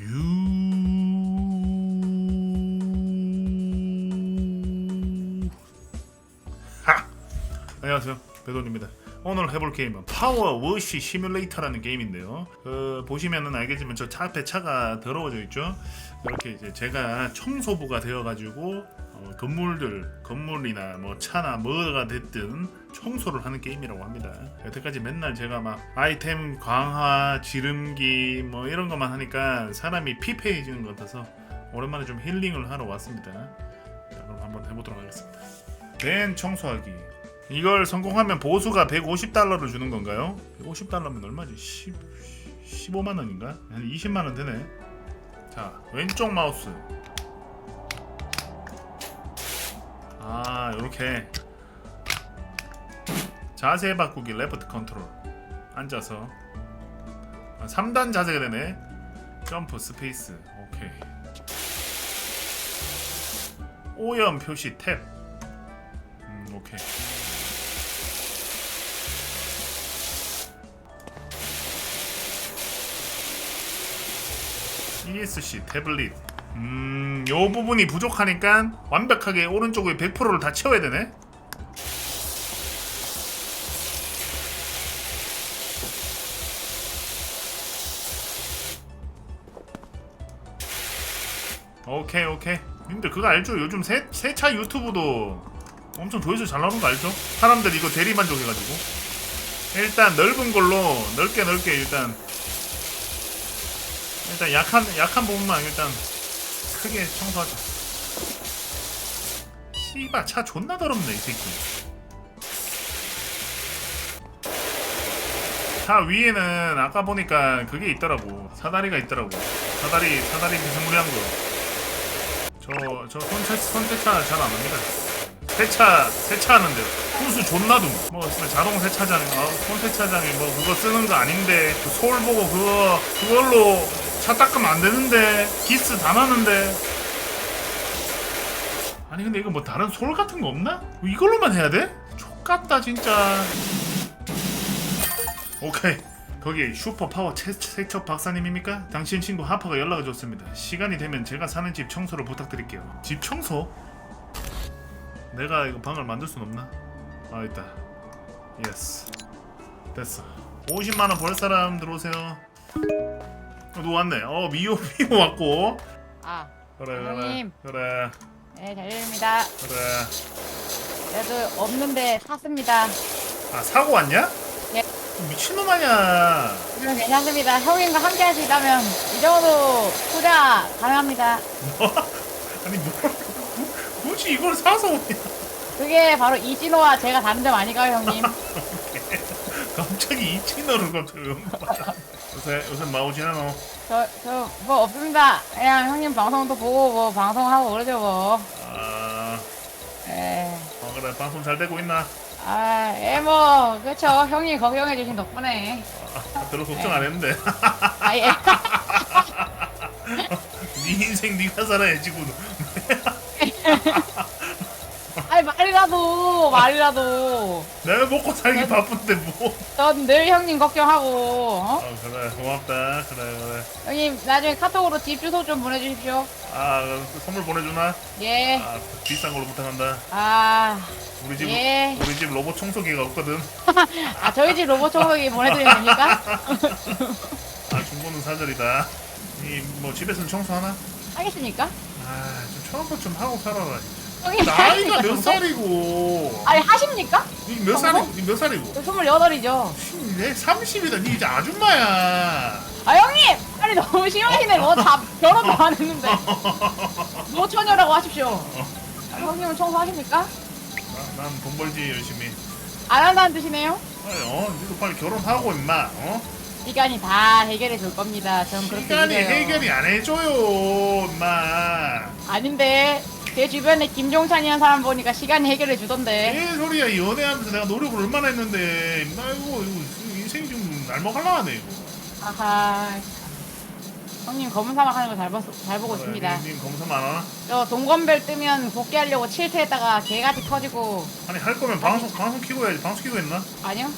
유. 하. 안녕하세요. 배돈입니다. 오늘 해볼 게임은 파워 워시 시뮬레이터라는 게임인데요. 그 보시면은 알겠지만 저차 앞에 차가 더러워져 있죠. 이렇게 이제 제가 청소부가 되어가지고 어, 건물들 건물이나 뭐 차나 뭐가 됐든 청소를 하는 게임이라고 합니다. 여태까지 맨날 제가 막 아이템 강화, 지름기 뭐 이런 것만 하니까 사람이 피폐해지는 것 같아서 오랜만에 좀 힐링을 하러 왔습니다. 자, 그럼 한번 해보도록 하겠습니다. 벤 청소하기. 이걸 성공하면 보수가 150달러를 주는 건가요? 150달러면 얼마지? 10, 15만 원인가? 한 20만 원 되네. 자, 왼쪽 마우스. 이렇게 자세 바꾸기 레프트 컨트롤. 앉아서 아, 3단 자세가 되네. 점프 스페이스. 오케이. 오염 표시 탭. 음, 오케이. ESC 태블릿. 음, 요 부분이 부족하니까 완벽하게 오른쪽에 100%를 다 채워야 되네. 오케이 오케이. 님들 그거 알죠? 요즘 새 세차 유튜브도 엄청 조회수 잘 나오는 거 알죠? 사람들 이거 대리 만족해가지고 일단 넓은 걸로 넓게 넓게 일단 일단 약한 약한 부분만 일단 크게 청소하자. 씨발 차 존나 더럽네 이 새끼. 차 위에는 아까 보니까 그게 있더라고 사다리가 있더라고 사다리 사다리 비스무리한 거. 저저 손세 손세차 잘 안 합니다. 세차 세차하는데 호수 존나 둠. 뭐 진짜 자동 세차장, 아, 손 세차장이 뭐 그거 쓰는 거 아닌데 그 서울 보고 그거 그걸로 차 닦으면 안 되는데 기스 다 나는데. 아니 근데 이거 뭐 다른 솔 같은 거 없나? 뭐 이걸로만 해야 돼? 족같다 진짜. 오케이. 거기 슈퍼 파워 체- 세척 박사님입니까? 당신 친구 하퍼가 연락을 줬습니다. 시간이 되면 제가 사는 집 청소를 부탁드릴게요. 집 청소? 내가 이거 방을 만들 순 없나? 아 있다. 예스. 됐어. 50만 원 벌 사람 들어오세요. 어, 누구 왔네. 어 미호 미호 왔고. 아, 그래 그래 형님. 그래 네, 잘 들립니다. 그래. 그래도 없는데 샀습니다. 아 사고 왔냐? 예. 미친놈 아니야. 그럼 괜찮습니다. 형님과 함께 할 수 있다면 이 정도 투자 가능합니다. 아니 뭐 굳이 이걸 사서 오냐? 그게 바로 이진호와 제가 다른 점 아닐까요, 형님? 갑자기 이 채널을 갑자기 요새 요새 마오지나 너. 저, 저, 뭐 없습니다. 그냥 형님 방송도 보고 뭐 방송하고 그러죠, 뭐. 아, 예. 어, 그래 방송 잘 되고 있나? 아, 예, 뭐, 그쵸. 형님 걱정해주신 덕분에. 아, 별로 걱정 안 했는데. 아, 예. 네 인생 네가 살아야지 군. 말이라도, 말이라도. 내가 먹고 살기 바쁜데 뭐. 전늘 형님 걱정하고, 어? 아 그래 고맙다. 그래 그래. 형님, 나중에 카톡으로 집 주소 좀 보내주십시오. 아 선물 보내주나? 예. 아 비싼 걸로 부탁한다. 아, 우리 집 예. 우리 집 로봇 청소기가 없거든. 아 저희 집 로봇 청소기 보내드리면 됩니까? 아 중고는 사절이다. 이 뭐 집에서는 청소하나? 하겠습니까? 아좀 청소 좀 하고 살아라. 형님 나이가 몇? 살이고? 아니 하십니까? 니몇? 살이고? 니몇 살이고? 저 28이죠. 내 30이다. 니 이제 아줌마야. 아 형님! 아니 너무 심하시네. 뭐다 결혼도 안 했는데. 노처녀라고 하십시오. 아, 형님은 청소하십니까? 난 돈 벌지 열심히. 안 한다는 뜻이네요? 아니, 어, 니도 빨리 결혼하고 임마. 어? 시간이 다 해결해 줄 겁니다. 전 그렇게 시간이 믿어요. 해결이 안 해줘요, 임마. 아닌데 제 주변에 김종찬이라는 사람 보니까 시간이 해결해 주던데. 개 소리야 연애하면서 내가 노력을 얼마나 했는데 나 이거, 이거 인생이 좀 날먹을라 하네 이거. 아하. 형님 검은 사막 하는 거잘잘 보고 있습니다. 님, 님 검사 많아? 저 동건벨 뜨면 복귀하려고 칠트에다가 개같이 터지고 아니 할 거면 방송 방송 키고 해야지. 방송 키고 했나? 아니요?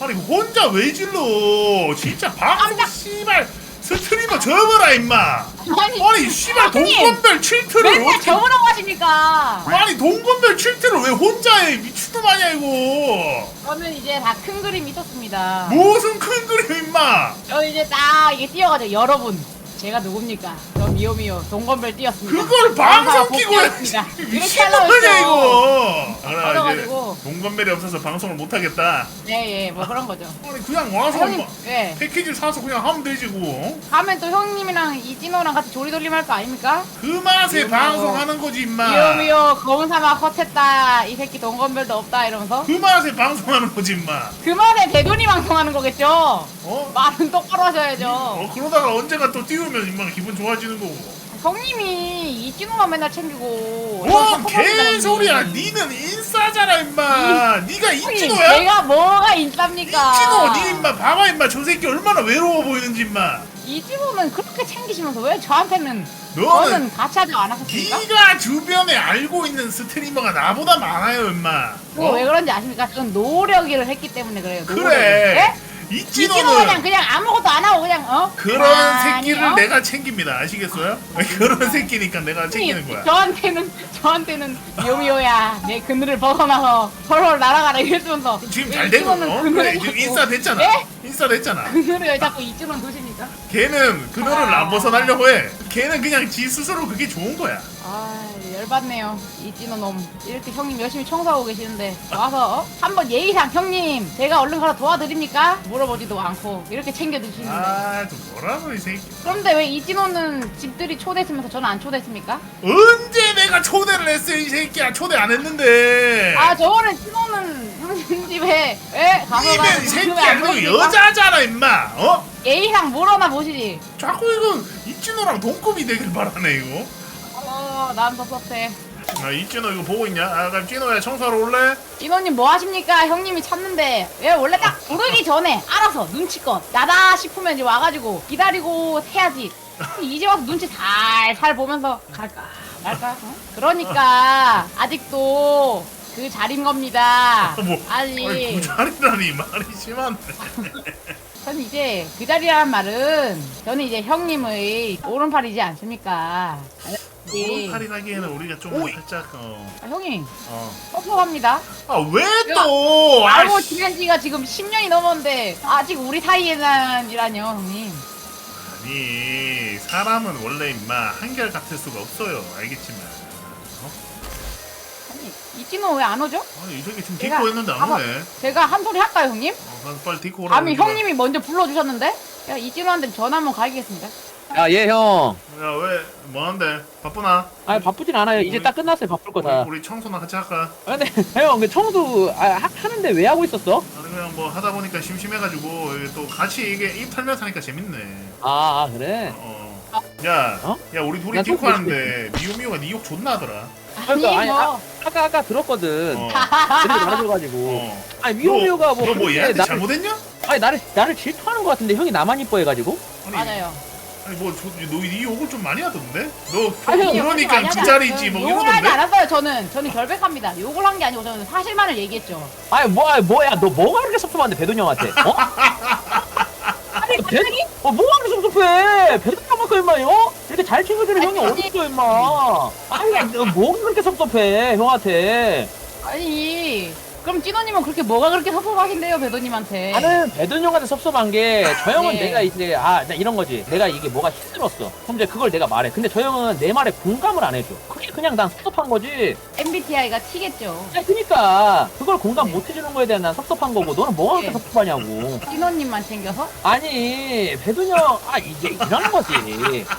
아니 혼자 왜 질러? 진짜 방송 씨발 스트리머 접어라 임마. 아니 아니 씨발 형님! 동건별 칠트를 맨날 어떻게 저으라고 하시니까? 아니 동건별 칠트를 왜 혼자 해 미친놈 아니야 이거. 저는 이제 다 큰 그림이 있었습니다. 무슨 큰 그림 임마. 저 이제 딱 이게 띄어가지고 여러분. 제가 누굽니까? 저 미오미오 동건별 띄었습니다. 그걸 방송 끼고 복귀했습니다. 해야지 이렇게 미친놈 하려고 했죠 이거. 그래 이제 걸어가지고. 동건별이 없어서 방송을 못 하겠다. 네예 뭐 그런 거죠. 아니 그냥 와서 형님 뭐 예. 패키지 사서 그냥 하면 되지 뭐 가면 또 형님이랑 이진호랑 같이 조리돌림 할 거 아닙니까? 그 맛에 미오미오. 방송하는 거지 임마. 미오미오 검은 사막 컷했다. 이 새끼 동건별도 없다 이러면서. 그 맛에 방송하는 거지 임마. 그만에 대돈이 방송하는 거겠죠? 어? 말은 똑바로 하셔야죠. 어 그러다가 언젠가 또 띄우면 임마 기분 좋아지는 거고 형님이 이진호만 맨날 챙기고 뭔 저 개소리야 형님. 니는 인싸잖아 임마 니가 이진호야? 내가 뭐가 인싸입니까 이진호 니 임마 봐봐 임마 저 새끼 얼마나 외로워 보이는지 임마 이진호는 그렇게 챙기시면서 왜 저한테는 너는 저는 같이 하지 않았었습니까? 니가 주변에 알고 있는 스트리머가 나보다 많아요 임마 그거 왜 그런지 아십니까? 전 노력을 했기 때문에 그래요 노력을. 그래 예? 이진호가 그냥 이진호는 그냥 아무것도 안 하고 그냥 어? 그런 가만히, 새끼를 어? 내가 챙깁니다 아시겠어요? 그런 새끼니까 내가 챙기는 거야 저한테는 저한테는 요미요야 내 그늘을 벗어나서 헐헐 날아가라 이랬으면서 지금 왜 잘 되고 이진호는 어? 그늘을 그래 지금 자꾸- 인싸 됐잖아 예? 인싸 됐잖아 그늘을 왜 자꾸 이진호 두십니까? 걔는 그거를 아. 안 벗어나려고 해 걔는 그냥 지 스스로 그게 좋은 거야 아 열받네요 이진호 놈 이렇게 형님 열심히 청소하고 계시는데 와서 어? 한번 예의상 형님 제가 얼른 가서 도와드립니까? 물어보지도 않고 이렇게 챙겨주시는데 아좀 뭐라고 이 새끼 그런데 왜 이진호는 집들이 초대했으면서 저는 안 초대했습니까? 언제 내가 초대를 했어요 이 새끼야 초대 안 했는데 아 저번에 진호는 형님 집에 에 가서 이면 이 가서 새끼야 안 너? 여자잖아 임마 어? 예의상 물어나 보시지 자꾸 이거 이진호랑 동급이 되길 바라네 이거 어 난 섭섭해. 아 이진호 이거 보고 있냐? 아 그럼 찐호야 청소하러 올래? 진호님 뭐 하십니까? 형님이 찾는데. 왜 원래 딱 부르기 전에 알아서 눈치껏 나다 싶으면 이제 와가지고 기다리고 해야지. 이제 와서 눈치 살살 보면서 갈까? 말까? 어? 그러니까 아직도 그 자리인 겁니다. 뭐 아니. 아니 부자리라니 말이 심한데. 전 이제 그 자리라는 말은 저는 이제 형님의 오른팔이지 않습니까 예. 오른팔이라기에는 우리가 좀 살짝 어... 아, 형님 어. 섭섭합니다 아왜 또? 알고 아이씨. 지낸 지가 지금 10년이 넘었는데 아직 우리 사이에는이라뇨 형님 아니 사람은 원래 임마 한결 같을 수가 없어요 알겠지만 어? 아니 이진호 왜 안 오죠? 아니 이 새끼 지금 디코 했는데 안 오네 제가 한 소리 할까요 형님? 어, 빨리 디코 오라고 아니. 형님이 먼저 불러주셨는데 야 이진호한테 전화 한번 가겠습니다 야, 예, 형. 야 왜 뭐하는데 바쁘나? 아, 바쁘진 않아요. 이제 딱 끝났어요. 바쁠 거 다. 우리, 우리 청소나 같이 할까? 아, 근데, 형, 그 청소, 아, 하, 하는데 왜 하고 있었어? 아니 그냥 뭐 하다 보니까 심심해가지고 이게 또 같이 이게 입 털면서 하니까 재밌네 아, 아, 그래? 어. 야, 어? 야 우리 둘이 디코 또 하는데 미오미오가 니 욕 존나 하더라. 그러니까, 아니 아니, 뭐 아까, 아까 들었거든. 어. 그렇게 말해줘가지고. 어. 아니, 미호미호가 뭐. 너뭐 그렇게 얘한테 나를- 잘못했냐? 아니, 나를, 나를 질투하는 것 같은데 형이 나만 이뻐해가지고? 아니, 맞아요 아니 뭐너이 욕을 좀 많이 하던데? 너 아니, 아니, 그러니까 그 자리지 뭐. 욕을 하지 이러던데? 않았어요 저는 저는 결백합니다 욕을 한 게 아니고 저는 사실만을 얘기했죠 아니, 뭐, 아니, 뭐야. 너 뭐가 그렇게 섭섭한데, 배돈 형한테? 어? 아니 배, 어, 뭐가 그렇게 섭섭해? 배돈 형만큼, 임마, 어? 이렇게 잘 챙겨주는 아니, 형이 어딨어, 임마. 아니, 너 뭐가 그렇게 섭섭해, 형한테? 아니 그럼 찐호님은 그렇게 뭐가 그렇게 섭섭하신데요 배도님한테? 나는 배든 형한테 섭섭한 게 저 형은 네. 내가 이제 아나 이런 거지. 내가 이게 뭐가 힘들었어. 그럼 이제 그걸 내가 말해. 근데 저 형은 내 말에 공감을 안 해줘. 그게 그냥 난 섭섭한 거지. MBTI가 튀겠죠. 야, 그니까. 그걸 공감 못 해주는 거에 대한 난 섭섭한 거고 너는 뭐가 그렇게 네. 섭섭하냐고. 찐호님만 챙겨서? 아니 배든 형아 이게 이런 거지.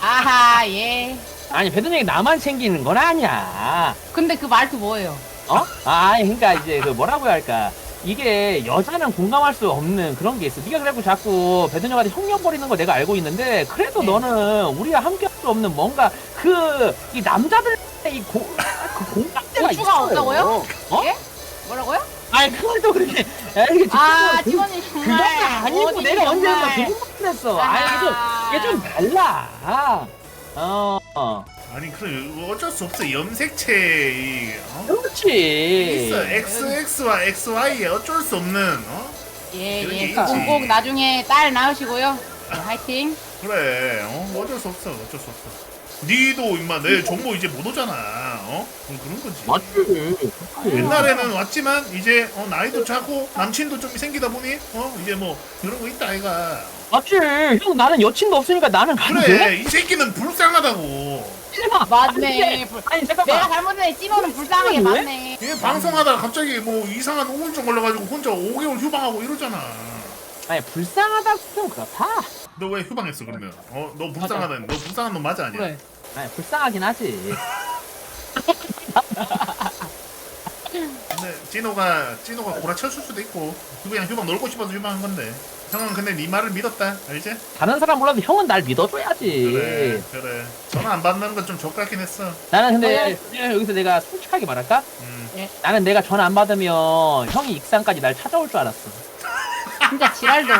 아하 예. 아니 배든 형이 나만 챙기는 건 아니야. 근데 그 말투 뭐예요? 어? 아 그러니까 이제 그 뭐라고 해야 할까 이게 여자는 공감할 수 없는 그런 게 있어. 네가 그래갖고 자꾸 배드녀한테 형님 버리는 거 내가 알고 있는데 그래도 네. 너는 우리와 함께할 수 없는 뭔가 그 이 남자들의 이 고 그 공감대가 고추가 있어요. 없다고요? 어? 예? 뭐라고요? 아니 그걸 또 그렇게 야, 이렇게 아 그- 찐호님 그건 정말 아니고 어디 내가 언제 정말. 한번 말 했어. 아니 이게 좀 이게 좀 달라. 어. 어. 아니 그래 어쩔 수 없어 염색체 이 어? 그렇지. 있어 XX와 XY에 어쩔 수 없는 어? 예, 이런 게 예. 있지. 꼭, 꼭 나중에 딸 낳으시고요. 네, 화이팅. 그래 어? 어쩔 수 없어 어쩔 수 없어 니도 임마 내일 정모 이제 못 오잖아 어? 그럼 그런 거지 맞지. 옛날에는 왔지만 이제 어, 나이도 차고 남친도 좀 생기다 보니 어 이제 뭐 그런 거 있다 아이가 맞지. 형 나는 여친도 없으니까 나는 돼? 그래 이 새끼는 불쌍하다고 실마. 맞네. 아니, 아니 잠깐만. 내가 잘못했네. 찌모는 불쌍하게 왜? 맞네. 얘 방송하다가 갑자기 뭐 이상한 우울증 걸려가지고 혼자 5개월 휴방하고 이러잖아 아니 불쌍하다고 좀 그렇다. 너 왜 휴방했어 그러면 어 너 불쌍하다 너 불쌍한 놈 맞아 아니야 그래. 아니 불쌍하긴 하지. 근데 찐호가 찐호가 고라쳤을 수도 있고 그냥 휴방 놀고 싶어서 휴방한 건데 형은 근데 네 말을 믿었다 알지? 다른 사람 몰라도 형은 날 믿어줘야지. 그래 그래 전화 안 받는 건 좀 족같긴 했어 나는 근데 그냥 여기서 내가 솔직하게 말할까? 음. 나는 내가 전화 안 받으면 형이 익산까지 날 찾아올 줄 알았어. 진짜 지랄도.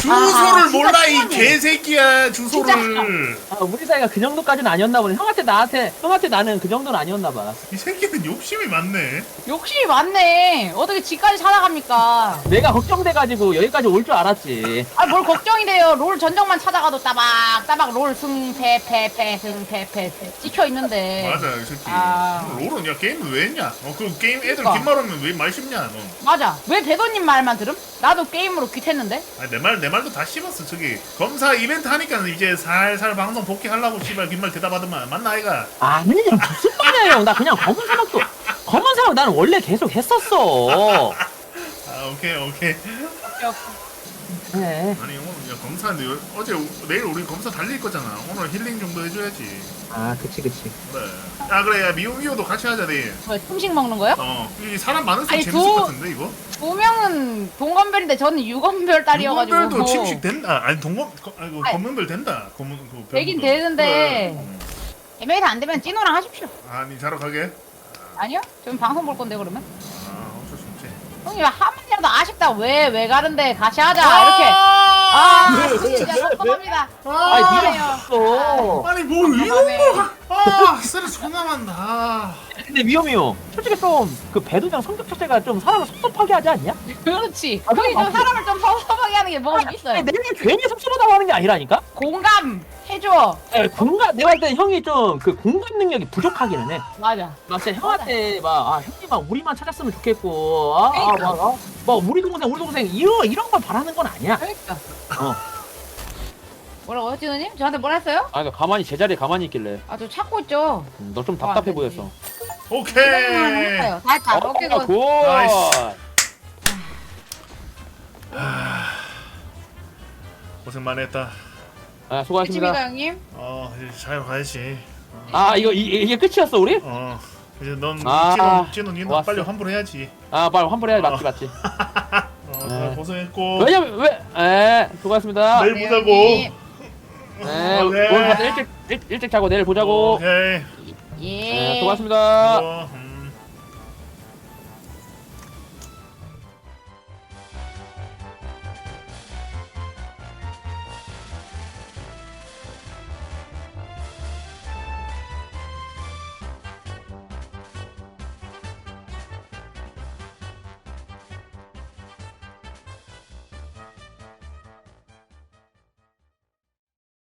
주소를 아, 몰라 이. 개새끼야 주소를 아, 우리 사이가 그 정도까지는 아니었나 보네. 형한테 나한테 형한테 나는 그 정도는 아니었나 봐. 이 새끼는 욕심이 많네 욕심이 많네. 어떻게 집까지 찾아갑니까? 내가 걱정돼가지고 여기까지 올 줄 알았지. 아 뭘 걱정이 돼요. 롤 전적만 찾아가도 따박 따박 롤 승패패패 승패패 찍혀 있는데. 맞아 이 새끼 아. 롤은 야 게임을 왜 했냐 어 그 게임 애들 그러니까. 긴 말 하면 왜 말 씹냐 너 맞아. 왜 배도님 말만 들음? 나도 게임으로 귀텄는데. 아니 내말 내 말도 다 씹었어 저기. 검사 이벤트 하니까 이제 살살 방송 복귀하려고 씨발 긴말 대답하더만. 맞나 아이가? 아니 무슨 말이야 형. 나 그냥 검은 사막도 검은 사막 나는 원래 계속 했었어. 아 오케이 오케이 네. 아니 오늘 야 검사인데 요- 어제 우- 내일 우리 검사 달릴 거잖아 오늘 힐링 정도 해줘야지 아 그치 그치. 그래 야 그래 야 미호 미호도 같이 하자 내일 뭐 음식 먹는 거요? 어 이 사람 많을수록 아니, 재밌을 두- 것 같은데 이거 두 명은 동건별인데 저는 유건별 딸이어가지고. 검은별도 침식 된다 아니 동검 거- 아이고 아니. 검은별 된다 검은 그 되긴 별도. 되는데. 그래. 음. 애매해서 안 되면 찐호랑 하십시오. 아니 자러 가게 아니요? 좀 방송 볼 건데 그러면. 아 형님 한마디라도 아쉽다. 왜 왜 가는데 같이 하자 이렇게. 아 진짜 섭섭합니다. 아니 아, 네가. 아니 뭘 이런 거아 스트레스 존나 많다 근데 위험해요. 솔직히 좀 그 배도장 성격 자체가 좀 사람을 섭섭하게 하지 않냐? 그렇지. 아, 형이 좀 맞지. 사람을 좀 섭섭하게 하는 게 뭐가 있어요. 아니, 내가 괜히 섭섭하다고 하는 게 아니라니까? 공감 해줘. 예, 공감 내가 볼 때는 형이 좀 그 공감 능력이 부족하기는 해. 맞아. 막 진짜 형한테 막 아, 형님 막 우리만 찾았으면 좋겠고 아, 아, 그러니까. 막, 아, 막 우리 동생 우리 동생 이런 이런 걸 바라는 건 아니야. 그러니까. 어. 뭐라고 했지, 누님? 저한테 뭐라 했어요? 아, 그러니까 가만히 제자리에 가만히 있길래 아, 저 찾고 있죠. 너좀 아, 답답해 네, 보였어. 오케이 했어요. 다 했다. 어, 오케이, 굿. 굿. 나이스. 고생 많이 했다 아, 수고하셨습니다. 끝입니까, 형님? 어 이제 잘 가야지 아, 이거 이, 이게 끝이었어 우리? 어 이제 넌 아, 찌는 찌는 니는 좋았어. 빨리 환불해야지 아, 빨리 환불해야 맞지 맞지. 어 네. 고생했고 왜냐면 왜? 에, 수고하셨습니다. 내일 네, 보자고 형님. 네, 어, 네. 오늘 다들 일찍 일, 일찍 자고 내일 보자고. 오케이 예. 네, 수고하셨습니다. 어,